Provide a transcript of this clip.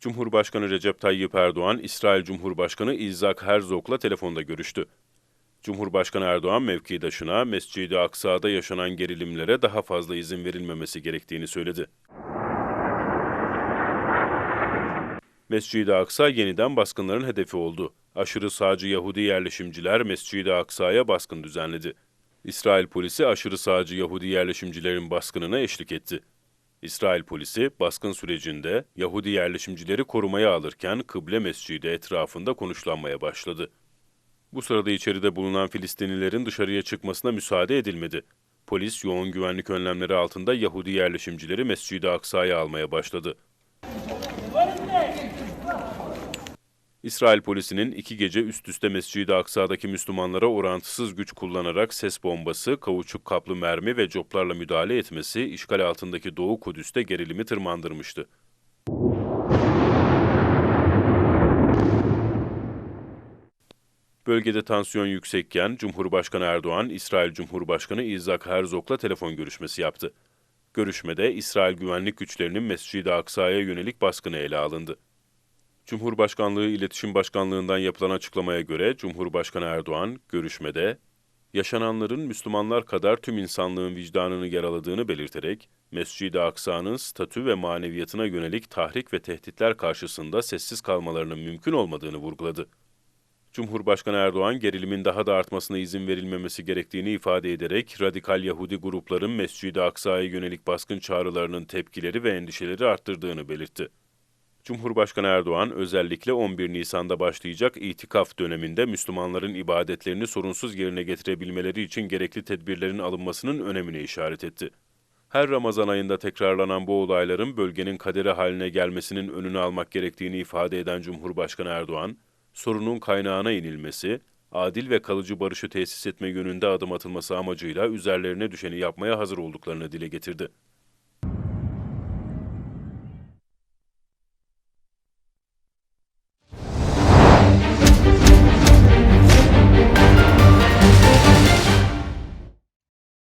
Cumhurbaşkanı Recep Tayyip Erdoğan, İsrail Cumhurbaşkanı İzak Herzog'la telefonda görüştü. Cumhurbaşkanı Erdoğan mevkidaşına Mescid-i Aksa'da yaşanan gerilimlere daha fazla izin verilmemesi gerektiğini söyledi. Mescid-i Aksa yeniden baskınların hedefi oldu. Aşırı sağcı Yahudi yerleşimciler Mescid-i Aksa'ya baskın düzenledi. İsrail polisi aşırı sağcı Yahudi yerleşimcilerin baskınına eşlik etti. İsrail polisi baskın sürecinde Yahudi yerleşimcileri korumaya alırken kıble mescidi etrafında konuşlanmaya başladı. Bu sırada içeride bulunan Filistinlilerin dışarıya çıkmasına müsaade edilmedi. Polis yoğun güvenlik önlemleri altında Yahudi yerleşimcileri Mescid-i Aksa'ya almaya başladı. İsrail polisinin iki gece üst üste Mescid-i Aksa'daki Müslümanlara orantısız güç kullanarak ses bombası, kauçuk kaplı mermi ve coplarla müdahale etmesi işgal altındaki Doğu Kudüs'te gerilimi tırmandırmıştı. Bölgede tansiyon yüksekken Cumhurbaşkanı Erdoğan, İsrail Cumhurbaşkanı İzak Herzog'la telefon görüşmesi yaptı. Görüşmede İsrail güvenlik güçlerinin Mescid-i Aksa'ya yönelik baskını ele alındı. Cumhurbaşkanlığı İletişim Başkanlığı'ndan yapılan açıklamaya göre Cumhurbaşkanı Erdoğan görüşmede yaşananların Müslümanlar kadar tüm insanlığın vicdanını yaraladığını belirterek Mescid-i Aksa'nın statü ve maneviyatına yönelik tahrik ve tehditler karşısında sessiz kalmalarının mümkün olmadığını vurguladı. Cumhurbaşkanı Erdoğan gerilimin daha da artmasına izin verilmemesi gerektiğini ifade ederek radikal Yahudi grupların Mescid-i Aksa'ya yönelik baskın çağrılarının tepkileri ve endişeleri arttırdığını belirtti. Cumhurbaşkanı Erdoğan özellikle 11 Nisan'da başlayacak itikaf döneminde Müslümanların ibadetlerini sorunsuz yerine getirebilmeleri için gerekli tedbirlerin alınmasının önemine işaret etti. Her Ramazan ayında tekrarlanan bu olayların bölgenin kaderi haline gelmesinin önünü almak gerektiğini ifade eden Cumhurbaşkanı Erdoğan, sorunun kaynağına inilmesi, adil ve kalıcı barışı tesis etme yönünde adım atılması amacıyla üzerlerine düşeni yapmaya hazır olduklarını dile getirdi.